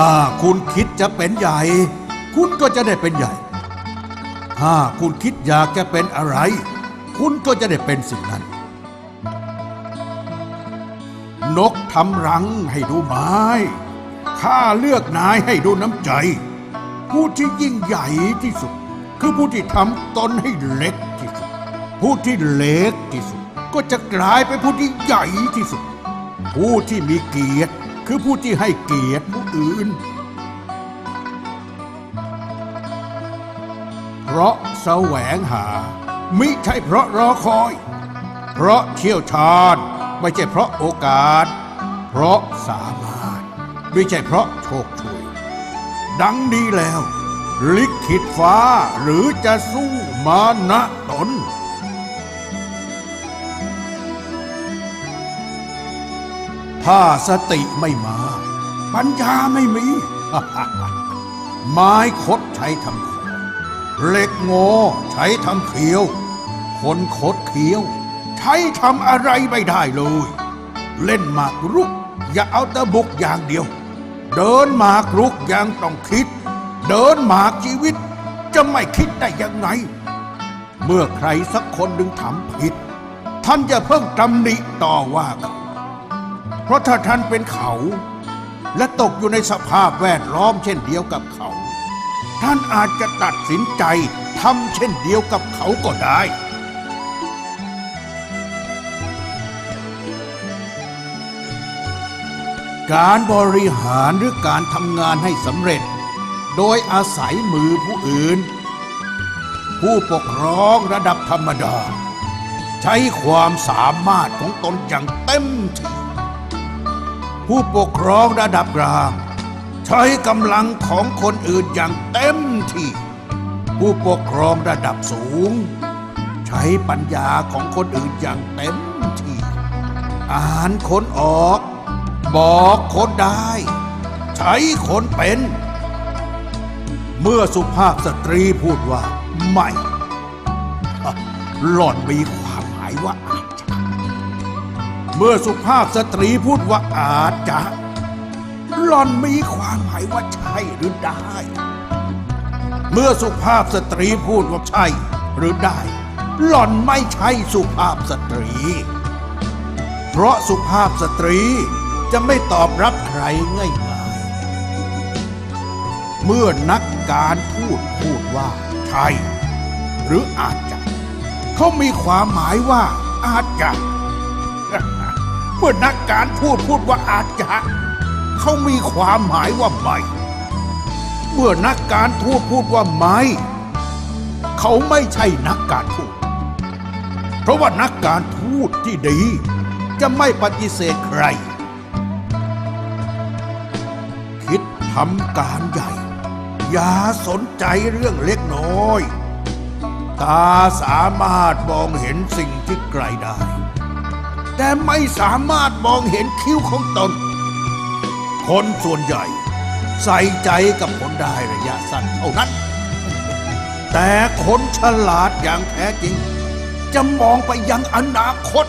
ถ้าคุณคิดจะเป็นใหญ่ คุณก็จะได้เป็นใหญ่ ถ้าคุณคิดอยากจะเป็นอะไร คุณก็จะได้เป็นสิ่งนั้น นกทำรังให้ดูไม้ ข้าเลือกนายให้ดูน้ำใจ ผู้ที่ยิ่งใหญ่ที่สุด คือผู้ที่ทำตนให้เล็กที่สุด ผู้ที่เล็กที่สุด ก็จะกลายเป็นผู้ที่ใหญ่ที่สุด ผู้ที่มีเกียรติ คือผู้ที่ให้เกียรติผู้อื่น เพราะแสวงหา มิใช่เพราะรอคอย เพราะเชี่ยวชาญไม่ใช่เพราะโอกาส เพราะสามารถ ไม่ใช่เพราะโชคช่วย ดังนี้แล้ว ลิขิตฟ้าหรือจะสู้มานะตน ถ้าสติไม่มา ปัญญาไม่มี ไม้คดใช้ทำขอเหล็กง่ใช้ทำเขียว คนคดเขียว ใช้ทำอะไรไม่ได้เลย เล่นหมากรุก อย่าเอาแต่บุกอย่างเดียว เดินหมากรุกยังต้องคิด เดินหมากชีวิต จะไม่คิดได้ยังไง เมื่อใครสักคนหนึ่งทำผิด ท่านจะเพิ่งตำหนิต่อว่าเขา เพราะถ้าท่านเป็นเขา และตกอยู่ในสภาพแวดล้อมเช่นเดียวกับเขา ท่านอาจจะตัดสินใจทำเช่นเดียวกับเขาก็ได้ การบริหารหรือการทำงานให้สำเร็จ โดยอาศัยมือผู้อื่น ผู้ปกครองระดับธรรมดา ใช้ความสามารถของตนอย่างเต็มที่ ผู้ปกครองระดับกลาง ใช้กำลังของคนอื่นอย่างเต็มที่ ผู้ปกครองระดับสูง ใช้ปัญญาของคนอื่นอย่างเต็มที่อ่านคนออก บอกคนได้ ใช้คนเป็น เมื่อสุภาพสตรีพูดว่า ไม่ หล่อนมีความหมายว่า เมื่อสุภาพสตรีพูดว่าอาจจะหล่อนมีความหมายว่าใช่หรือได้ เมื่อสุภาพสตรีพูดว่าใช่ หรือได้ หล่อนไม่ใช่สุภาพสตรี เพราะสุภาพสตรีจะไม่ตอบรับใครง่ายๆ เมื่อนักการพูดพูดว่าใช่ หรืออาจจะ เขามีความหมายว่าอาจจะ เมื่อนักการพูดพูดว่าอาจจะ เขามีความหมายว่าไม่ เมื่อนักการพูดพูดว่าไม่ เขาไม่ใช่นักการพูดเพราะว่านักการพูดที่ดี จะไม่ปฏิเสธใคร คิดทำการใหญ่ อย่าสนใจเรื่องเล็กน้อย ตาสามารถมองเห็นสิ่งที่ไกลได้ แต่ไม่สามารถมองเห็นคิ้วของตน คนส่วนใหญ่ ใส่ใจกับผลได้ระยะสั้นเท่านั้น แต่คนฉลาดอย่างแท้จริง จะมองไปยังอนาคต